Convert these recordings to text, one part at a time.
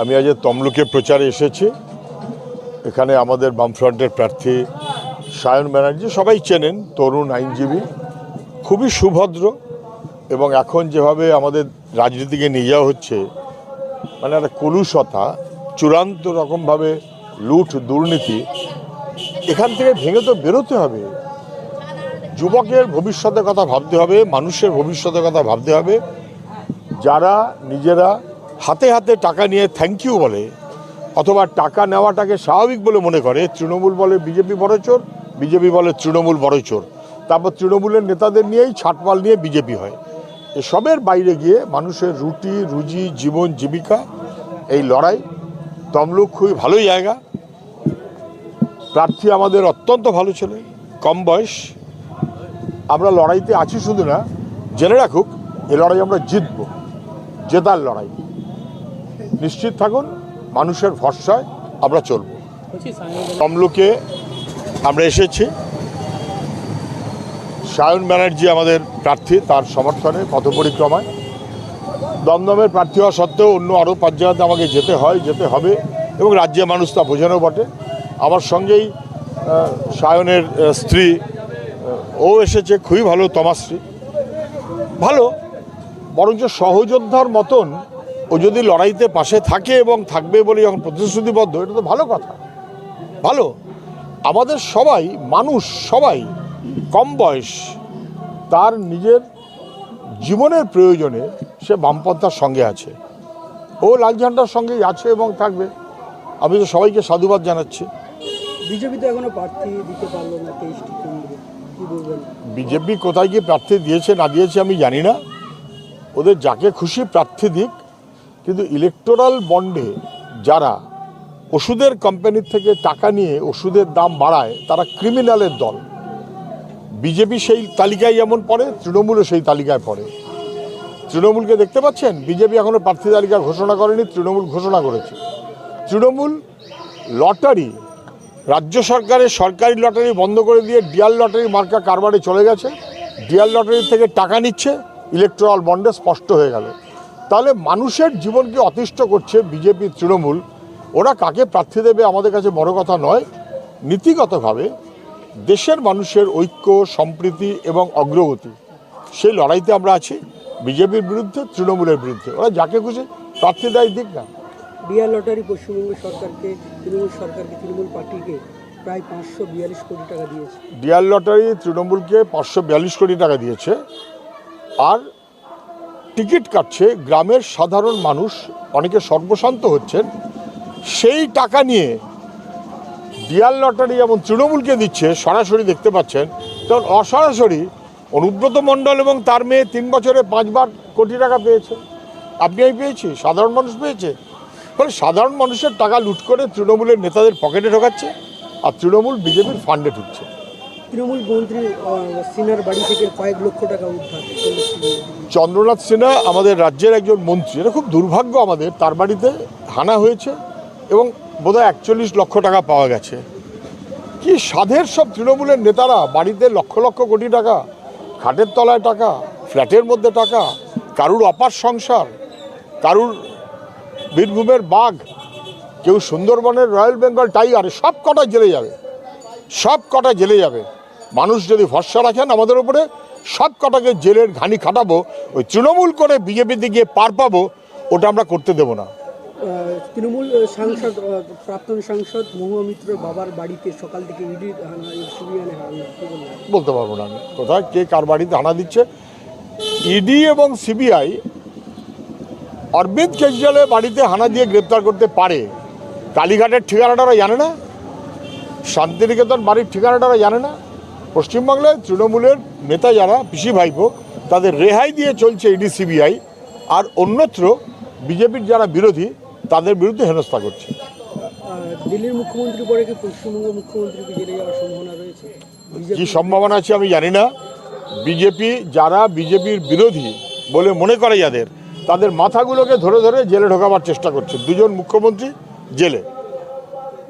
আমি আজ তমলুকে প্রচারে এসেছি। এখানে আমাদের বামফ্রন্টের প্রার্থী সায়ন ব্যানার্জি, সবাই চেনেন তরুণ আইনজীবী, খুবই সুভদ্র এবং এখন যেভাবে আমাদের রাজনীতিকে নিয়ে যাওয়া হচ্ছে মানে একটা কলুষতা, চূড়ান্ত রকমভাবে লুট দুর্নীতি, এখান থেকে ভেঙে তো বেরোতে হবে। যুবকের ভবিষ্যতের কথা ভাবতে হবে, মানুষের ভবিষ্যতের কথা ভাবতে হবে। যারা নিজেরা হাতে হাতে টাকা নিয়ে থ্যাংক ইউ বলে অথবা টাকা নেওয়াটাকে স্বাভাবিক বলে মনে করে, তৃণমূল বলে বিজেপি বড় চোর, বিজেপি বলে তৃণমূল বড় চোর। তারপর তৃণমূলের নেতাদের নিয়েই ছাটপাল নিয়ে বিজেপি হয়। এসবের বাইরে গিয়ে মানুষের রুটি, রুজি, জীবন, জীবিকা, এই লড়াই তমলুক খুবই ভালো জায়গা। প্রার্থী আমাদের অত্যন্ত ভালো ছেলে, কম বয়স। আমরা লড়াইতে আছি শুধু না, জেনে রাখুক, এ লড়াই আমরা জিতব, জেতার লড়াই। নিশ্চিত থাকুন, মানুষের ভরসায় আমরা চলব। তমলুকে আমরা এসেছি। সায়ন ব্যানার্জি আমাদের প্রার্থী, তার সমর্থনে পথ পরিক্রমায় দমদমের প্রার্থী হওয়া সত্ত্বেও অন্য আরও পাঁচ জায়গাতে আমাকে যেতে হয়, যেতে হবে এবং রাজ্যের মানুষ তা বোঝানো বটে। আমার সঙ্গেই সায়নের স্ত্রী ও এসেছে খুবই ভালো, তমাশ্রী। ভালো, বরঞ্চ সহযোদ্ধার মতন ও যদি লড়াইতে পাশে থাকে এবং থাকবে বলে যখন প্রতিশ্রুতিবদ্ধ, এটা তো ভালো কথা। ভালো, আমাদের সবাই, মানুষ সবাই, কম বয়স, তার নিজের জীবনের প্রয়োজনে সে বামপন্থার সঙ্গে আছে। ও লাল ঝান্ডার সঙ্গেই আছে এবং থাকবে। আমি তো সবাইকে সাধুবাদ জানাচ্ছি। বিজেপি তো এখনও প্রার্থী দিতে পারল না তেইশটি বিজেপি কোথায় গিয়ে প্রার্থী দিয়েছে, না দিয়েছে আমি জানি না। ওদের যাকে খুশি প্রার্থী দিক, কিন্তু ইলেকটোরাল বন্ডে যারা ওষুধের কোম্পানির থেকে টাকা নিয়ে ওষুধের দাম বাড়ায়, তারা ক্রিমিনালের দল। বিজেপি সেই তালিকায় যেমন পড়ে, তৃণমূলও সেই তালিকায় পড়ে। তৃণমূলকে দেখতে পাচ্ছেন? বিজেপি এখনও প্রার্থী তালিকা ঘোষণা করেনি, তৃণমূল ঘোষণা করেছে। তৃণমূল লটারি রাজ্য সরকারের সরকারি লটারি বন্ধ করে দিয়ে ডিয়াল লটারি মার্কা কারবারে চলে গেছে। ডিয়াল লটারি থেকে টাকা নিচ্ছে ইলেকট্রাল বন্ডে স্পষ্ট হয়ে গেল। তাহলে মানুষের জীবনকে অতিষ্ঠ করছে বিজেপি, তৃণমূল। ওরা কাকে প্রার্থী দেবে আমাদের কাছে বড় কথা নয়। নীতিগতভাবে দেশের মানুষের ঐক্য, সম্প্রীতি এবং অগ্রগতি, সেই লড়াইতে আমরা আছি। বিজেপির বিরুদ্ধে, তৃণমূলের বিরুদ্ধে। ওরা যাকে খুশি প্রার্থী দেয় দিক না। ডিআর লটারি পশ্চিমবঙ্গ সরকারকে, তৃণমূল সরকারকে, তৃণমূল পার্টিকে প্রায় পাঁচশো বিয়াল্লিশ কোটি টাকা দিয়েছে। ডিয়ার লটারি তৃণমূলকে পাঁচশো বিয়াল্লিশ কোটি টাকা দিয়েছে। আর টিকিট কাটছে গ্রামের সাধারণ মানুষ, অনেকে সর্বশান্ত হচ্ছেন। সেই টাকা নিয়ে ডিয়ার লটারি যেমন তৃণমূলকে দিচ্ছে সরাসরি দেখতে পাচ্ছেন। তখন অসরাসরি অনুব্রত মণ্ডল এবং তার মেয়ে তিন বছরে পাঁচবার কোটি টাকা পেয়েছে। আপনি পেয়েছি? সাধারণ মানুষ পেয়েছে? ফলে সাধারণ মানুষের টাকা লুট করে তৃণমূলের নেতাদের পকেটে ঢোকাচ্ছে আর তৃণমূল বিজেপির ফান্ডে ঢুকছে। তৃণমূল মন্ত্রী সিনহার বাড়ি থেকে কয়েক লক্ষ টাকা উদ্ধার চন্দ্রনাথ সিনহা আমাদের রাজ্যের একজন মন্ত্রী এটা খুব দুর্ভাগ্য আমাদের তার বাড়িতে হানা হয়েছে এবং বোধহয় একচল্লিশ লক্ষ টাকা পাওয়া গেছে। কি সাধের সব তৃণমূলের নেতারা বাড়িতে লক্ষ লক্ষ কোটি টাকা খাটের তলায় টাকা ফ্ল্যাটের মধ্যে টাকা কারুর অপার সংসার কারুর বীরভূমের বাঘ কেউ সুন্দরবনের রয়্যাল বেঙ্গল টাইগার সব কটা জেলে যাবে সব কটা জেলে যাবে। মানুষ যদি ভরসা রাখেন আমাদের উপরে সব কটাকে জেলের ঘানি খাটাবো ওই তৃণমূল করে বিজেপিতে গিয়ে পার পাবো ওটা আমরা করতে দেবো না। তৃণমূল সাংসদ প্রাক্তন সাংসদ মহুয়া মিত্রের বাবার বাড়িতে সকাল থেকে ইডি বলতে পারব না আমি। কোথায় কে কার বাড়িতে হানা দিচ্ছে? ইডি এবং সিবিআই অরবিন্দ কেজরিওয়ালের বাড়িতে হানা দিয়ে গ্রেপ্তার করতে পারে। কালীঘাটের ঠিকানাটা ওরা জানে না। শান্তিনিকেতন বাড়ির ঠিকানাটা ওরা জানে না। পশ্চিমবাংলায় তৃণমূলের নেতা যারা পিসি ভাইপো তাদের রেহাই দিয়ে চলছে ইডি সিবিআই। আর অন্যত্র বিজেপির যারা বিরোধী তাদের বিরুদ্ধে হেনস্থা করছে। দিল্লির মুখ্যমন্ত্রী পরে কি পশ্চিমবঙ্গ মুখ্যমন্ত্রীকে জেলে যাওয়ার সম্ভাবনা রয়েছে? কি সম্ভাবনা আছে আমি জানি না। বিজেপি যারা বিজেপির বিরোধী বলে মনে করে যাদের তাদের মাথাগুলোকে ধরে ধরে জেলে ঢোকাবার চেষ্টা করছে। দুজন মুখ্যমন্ত্রী জেলে।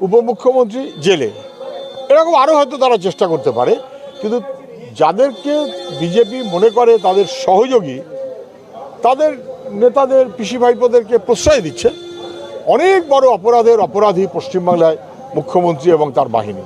উপমুখ্যমন্ত্রী জেলে। এরকম আরও হয়তো তারা চেষ্টা করতে পারে, কিন্তু যাদেরকে বিজেপি মনে করে তাদের সহযোগী, তাদের নেতাদের পিসি ভাইপোদেরকে প্রশ্রয় দিচ্ছে। অনেক বড় অপরাধের অপরাধী পশ্চিমবাংলায় মুখ্যমন্ত্রী এবং তার বাহিনী।